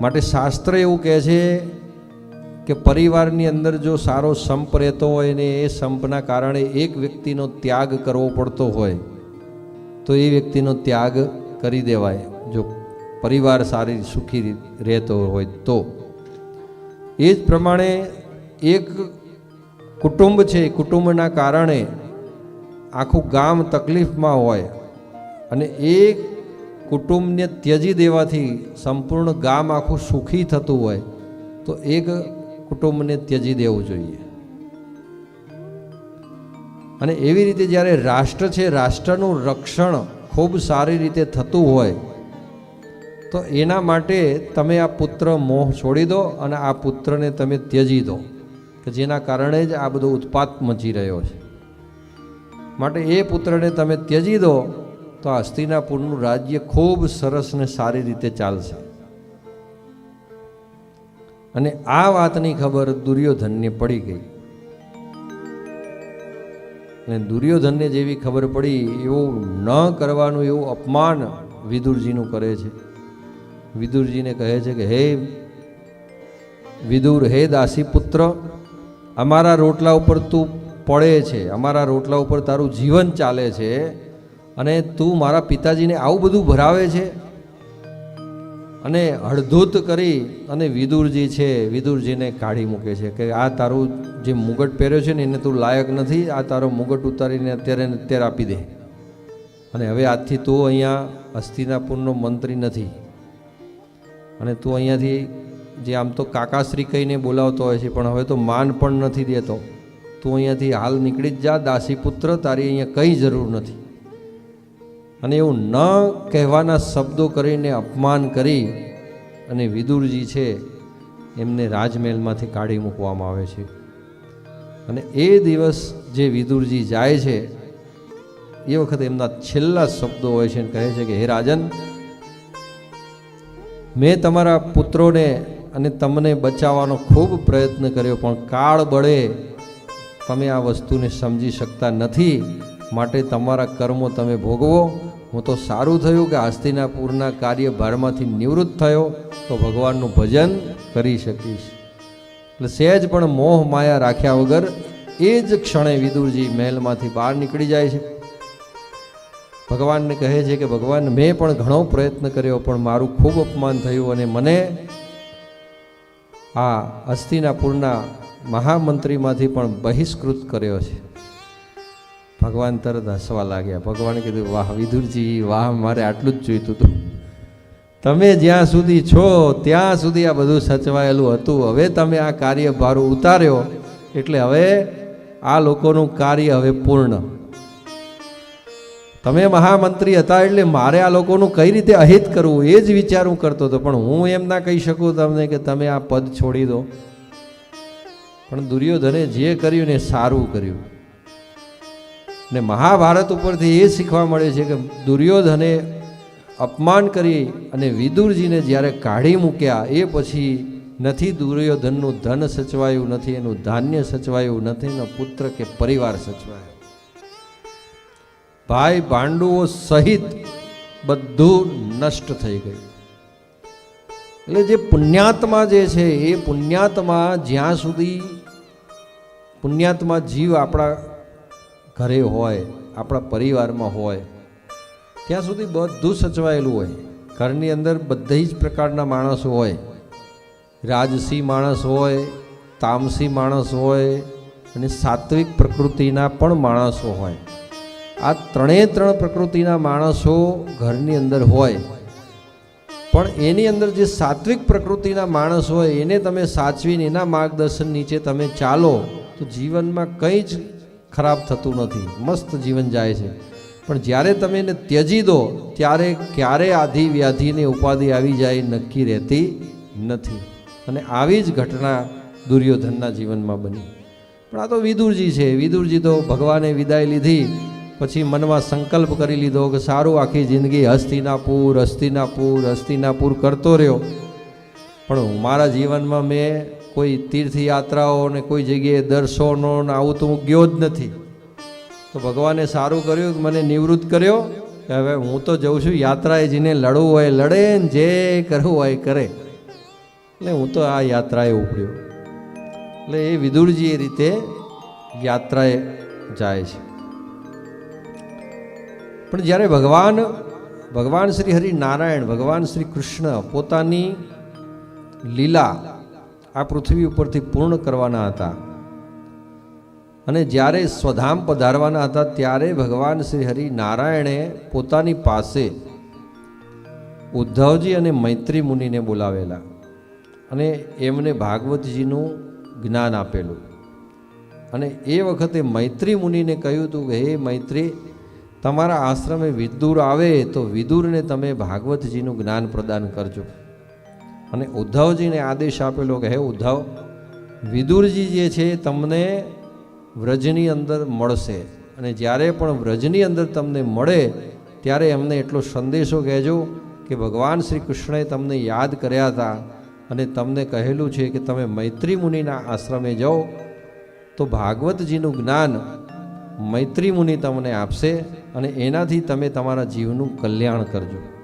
માટે શાસ્ત્ર એવું કહે છે કે પરિવારની અંદર જો સારો સંપ રહેતો હોય ને એ સંપના કારણે એક વ્યક્તિનો ત્યાગ કરવો પડતો હોય, તો એ વ્યક્તિનો ત્યાગ કરી દેવાય. જો પરિવાર સારી, સુખી રહેતો હોય તો. એ જ પ્રમાણે એક કુટુંબ છે કુટુંબના કારણે આખું ગામ તકલીફમાં હોય અને એ કુટુંબને ત્યજી દેવાથી સંપૂર્ણ ગામ આખું સુખી થતું હોય, તો એક કુટુંબને ત્યજી દેવું જોઈએ. અને એવી રીતે જ્યારે રાષ્ટ્ર છે, રાષ્ટ્રનું રક્ષણ ખૂબ સારી રીતે થતું હોય, તો એના માટે તમે આ પુત્ર મોહ છોડી દો અને આ પુત્રને તમે ત્યજી દો, કે જેના કારણે જ આ બધો ઉત્પાત મચી રહ્યો છે. માટે એ પુત્રને તમે ત્યજી દો તો હસ્તિનાપુરનું રાજ્ય ખૂબ સરસ ને સારી રીતે ચાલશે. અને આ વાતની ખબર દુર્યોધનને પડી ગઈ. અને દુર્યોધનને જેવી ખબર પડી, એવું ન કરવાનું એવું અપમાન વિદુરજીનું કરે છે. વિદુરજીને કહે છે કે, હે વિદુર, હે દાસી પુત્ર અમારા રોટલા ઉપર તું પડે છે. અમારા રોટલા ઉપર તારું જીવન ચાલે છે. અને તું મારા પિતાજીને આવું બધું ભરાવે છે? અને હળધૂત કરી અને વિદુરજી છે, વિદુરજીને કાઢી મૂકે છે કે આ તારું જે મુગટ પહેર્યો છે ને એને તું લાયક નથી, આ તારો મુગટ ઉતારીને અત્યારે અત્યારે આપી દે. અને હવે આજથી તું અહીંયા હસ્તિનાપુરનો મંત્રી નથી. અને તું અહીંયાથી જે આમ તો કાકાશ્રી કહીને બોલાવતો હોય છે, પણ હવે તો માન પણ નથી દેતો. તું અહીંયાથી હાલ નીકળી જ જા દાસી પુત્ર તારી અહીંયા કંઈ જરૂર નથી. અને એવું ન કહેવાના શબ્દો કરીને અપમાન કરી અને વિદુરજી છે એમને રાજમહેલમાંથી કાઢી મૂકવામાં આવે છે. અને એ દિવસ જે વિદુરજી જાય છે, એ વખતે એમના છેલ્લા શબ્દો હોય છે કહે છે કે, હે રાજન, મેં તમારા પુત્રોને અને તમને બચાવવાનો ખૂબ પ્રયત્ન કર્યો, પણ કાળ બળે તમે આ વસ્તુને સમજી શકતા નથી. માટે તમારા કર્મો તમે ભોગવો હું તો સારું થયું કે હસ્તિનાપુરના કાર્યભારમાંથી નિવૃત્ત થયો તો ભગવાનનું ભજન કરી શકીશ. એટલે સહેજ પણ મોહ માયા રાખ્યા વગર એ જ ક્ષણે વિદુરજી મહેલમાંથી બહાર નીકળી જાય છે. ભગવાનને કહે છે કે, ભગવાન, મેં પણ ઘણો પ્રયત્ન કર્યો, પણ મારું ખૂબ અપમાન થયું અને મને આ અસ્થિનાપુરના મહામંત્રીમાંથી પણ બહિષ્કૃત કર્યો છે. ભગવાન તરત હસવા લાગ્યા. ભગવાને કીધું, વાહ વિધુરજી, વાહ, મારે આટલું જ જોઈતું હતું. તમે જ્યાં સુધી છો, ત્યાં સુધી આ બધું સચવાયેલું હતું. હવે તમે આ કાર્યભાર ઉતાર્યો, એટલે હવે આ લોકોનું કાર્ય હવે પૂર્ણ. તમે મહામંત્રી હતા, એટલે મારે આ લોકોનું કઈ રીતે અહિત કરવું? એ જ વિચાર હું કરતો હતો. પણ હું એમ ના કહી શકું તમને કે તમે આ પદ છોડી દો. પણ દુર્યોધને જે કર્યું ને સારું કર્યું. ને મહાભારત ઉપરથી એ શીખવા મળે છે કે દુર્યોધને અપમાન કરી અને વિદુરજીને જ્યારે કાઢી મૂક્યા, એ પછી નથી દુર્યોધનનું ધન સચવાયું, નથી એનું ધાન્ય સચવાયું, નથી એનો પુત્ર કે પરિવાર સચવાયો. ભાઈ પાંડુઓ સહિત બધું નષ્ટ થઈ ગયું. એટલે જે પુણ્યાત્મા જે છે, એ પુણ્યાત્મા જ્યાં સુધી પુણ્યાત્મા જીવ આપણા ઘરે હોય, આપણા પરિવારમાં હોય, ત્યાં સુધી બધું સચવાયેલું હોય. ઘરની અંદર બધી જ પ્રકારના માણસો હોય. રાજસી માણસ હોય, તામસી માણસ હોય અને સાત્વિક પ્રકૃતિના પણ માણસો હોય. આ ત્રણેય ત્રણ પ્રકૃતિના માણસો ઘરની અંદર હોય. પણ એની અંદર જે સાત્વિક પ્રકૃતિના માણસ હોય, એને તમે સાચવીને એના માર્ગદર્શન નીચે તમે ચાલો, તો જીવનમાં કંઈ જ ખરાબ થતું નથી, મસ્ત જીવન જાય છે. પણ જ્યારે તમે એને ત્યજી દો, ત્યારે ક્યારે આધિ વ્યાધિને ઉપાધિ આવી જાય નક્કી રહેતી નથી. અને આવી જ ઘટના દુર્યોધનના જીવનમાં બની. પણ આ તો વિદુરજી છે. વિદુરજી તો ભગવાને વિદાય લીધી, પછી મનમાં સંકલ્પ કરી લીધો કે સારું આખી જિંદગી હસ્તિનાપુર હસ્તિનાપુર હસ્તિનાપુર કરતો રહ્યો. પણ મારા જીવનમાં મેં કોઈ તીર્થયાત્રાઓ ને કોઈ જગ્યાએ દર્શનો ને આવું તો હું ગયો જ નથી. તો ભગવાને સારું કર્યું મને નિવૃત્ત કર્યો કે હવે હું તો જઉં છું, યાત્રાએ જેને લડવું હોય લડે ને જે કરવું હોય કરે. એટલે હું તો આ યાત્રાએ ઉપડ્યો. એટલે એ વિદુરજી એ રીતે યાત્રાએ જાય છે. પણ જ્યારે ભગવાન ભગવાન શ્રી હરિ નારાયણ ભગવાન શ્રી કૃષ્ણ પોતાની લીલા આ પૃથ્વી ઉપરથી પૂર્ણ કરવાના હતા. અને જ્યારે સ્વધામ પધારવાના હતા, ત્યારે ભગવાન શ્રી હરિ નારાયણે પોતાની પાસે ઉદ્ધવજી અને મૈત્રી મુનિને બોલાવેલા અને એમને ભાગવતજીનું જ્ઞાન આપેલું. અને એ વખતે મૈત્રી મુનિને કહ્યું હતું કે, હે મૈત્રી, તમારા આશ્રમે વિદુર આવે તો વિદુરને તમે ભાગવતજીનું જ્ઞાન પ્રદાન કરજો. અને ઉદ્ધવજીને આદેશ આપેલો કે, હે ઉદ્ધવ, વિદુરજી જે છે તમને વ્રજની અંદર મળશે. અને જ્યારે પણ વ્રજની અંદર તમને મળે, ત્યારે એમને એટલો સંદેશો કહેજો કે ભગવાન શ્રી કૃષ્ણએ તમને યાદ કર્યા હતા. અને તમને કહેલું છે કે તમે મૈત્રી મુનિના આશ્રમે જાઓ, તો ભાગવતજીનું જ્ઞાન મૈત્રી મુનિ તમને આપશે અને એનાથી તમે તમારા જીવનું કલ્યાણ કરજો.